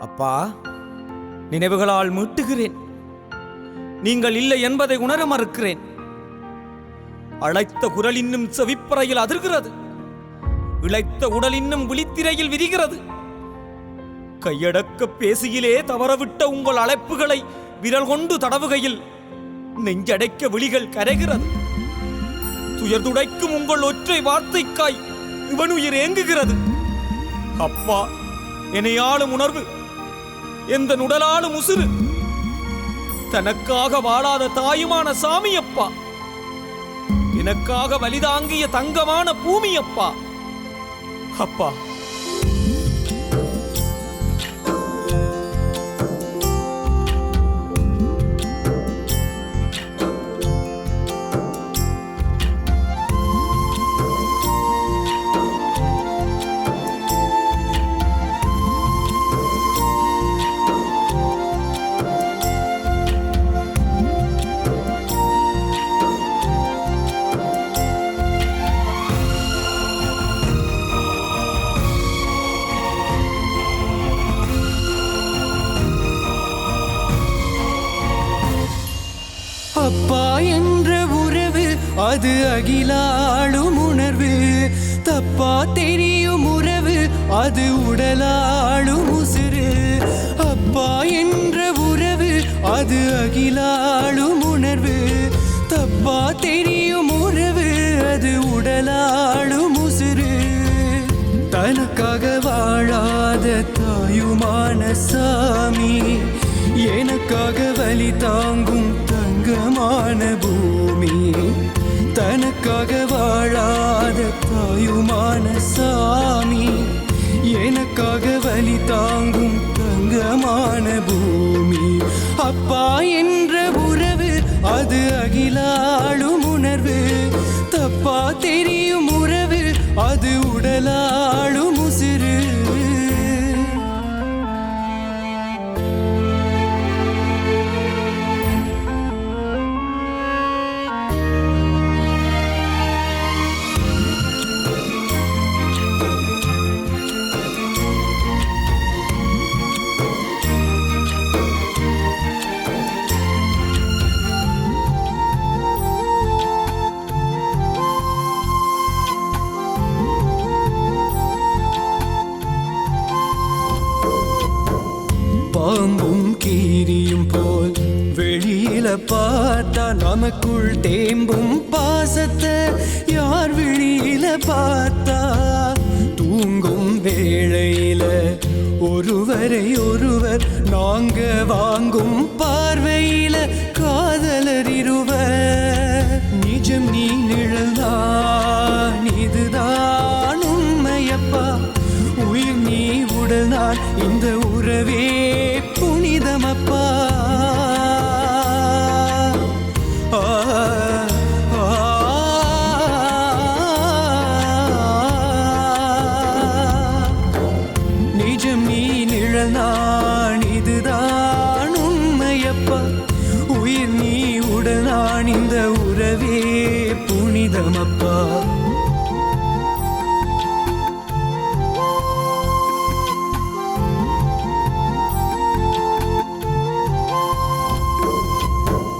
அப்பா நினைவுகளால் மீட்டுகிறேன். நீங்கள் இல்லை என்பதை உணர மறுக்கிறேன். அழைத்த குரல் இன்னும் செவிப்பறையில் அதிர்கிறது. இழைத்த உடல் இன்னும் விழித்திரையில் விரிகிறது. கையடக்க பேசியிலே தவறவிட்ட உங்கள் அழைப்புகளை விரல் கொண்டு தடவுகையில் நெஞ்சடைக்க விழிகள் கரைகிறது. துயர் துடைக்கும் உங்கள் ஒற்றை வார்த்தைக்காய் இவனுயிர் ஏங்குகிறது. அப்பா என்னையாளும் உணர்வு எந்த நுடலாலும் உசுறு. தனக்காக வாழாத தாயுமான சாமி அப்பா எனக்காக வலிதாங்கிய தங்கமான பூமி அப்பா அப்பா என்ற உறவு அது அகிலாளும் உணர்வு. தப்பா தெரியும் உறவு அது உடலாளும் உசுறு. அப்பா என்ற உறவு அது அகிலாளும் உணர்வு. தப்பா தெரியும் உறவு அது உடலாளும் உசுறு. தனக்காக வாழாத தாயுமான சாமி எனக்காக வழி தாங்கும் தங்கமான பூமி தனக்காக வாழாத தாயுமான சாமி எனக்காக வலி தாங்கும் தங்கமான பூமி. அப்பா என்ற உறவு அது அகிலாளும் உணர்வு. தப்பா தெரியும் உறவு அது உடலா பாம்பும் கீரியும் போல் வெளியில பார்த்தா நமக்குள் தேம்பும் பாசத்தை யார் வெளியில பார்த்தா? தூங்கும் வேளையில ஒருவரை ஒருவர் நாங்க வாங்கும் பார்வையில காதலர் புனிதமப்பா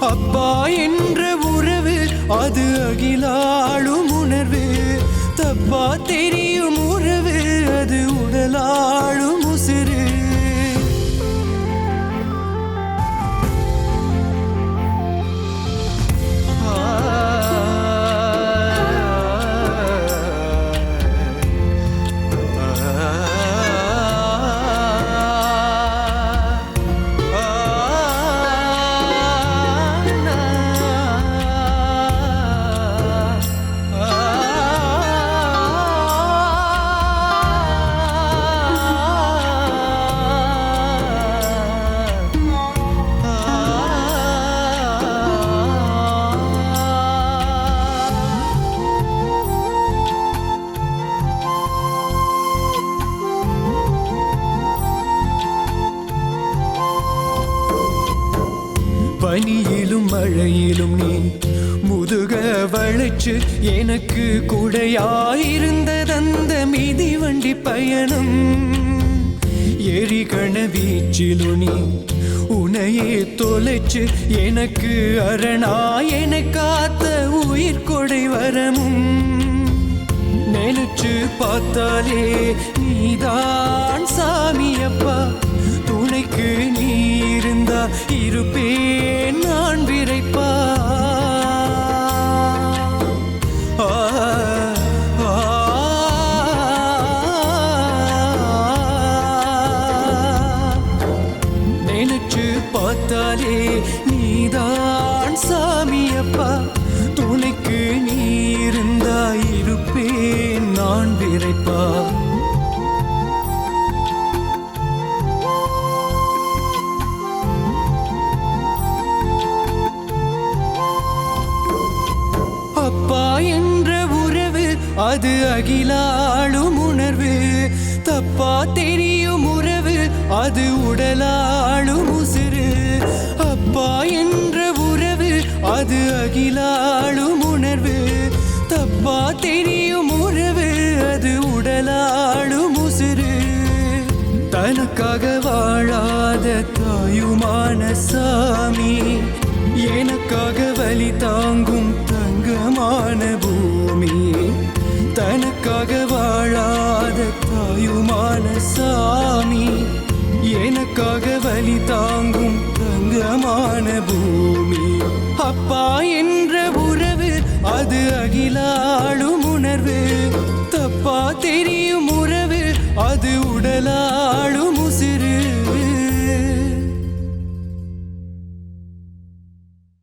அப்பா என்ற உறவு அது அகிலாளும் உணர்வு. தப்பா தெரியும் வளைச்சு எனக்கு குடையாயிருந்ததந்த மிதி வண்டி பயணம். எரி கணவீச்சிலும் உனையே தொலைச்சு எனக்கு அரணா என காத்த உயிர் கொடை வரமும். நினைச்சு பார்த்தாலே நீதான் சாமி அப்பா துணைக்கு நீ இருந்தா இருப்பேன் நான் விரைப்பா. பார்த்தாலே நீதான் சாமியப்பா. துணைக்கு நீ நான் விரைப்பா. அப்பா என்ற உறவு அது அகிலாளும் உணர்வு. தப்பா தெரியும் உறவு அது உடலா அது அகிலாளும் உணர்வு தப்பா தெரியும் உறவு அது உடலாளும் உசுறு. தனக்காக வாழாத தாயுமான சாமி எனக்காக வழி தாங்கும் தங்கமான பூமி. தனக்காக வாழாத தாயுமான சாமி எனக்காக வழி தாங்கும் தங்கமான பூமி. அப்பா என்ற உறவு அது அகிலாளும் உணர்வு. தப்பா தெரியும் உறவு அது உடலா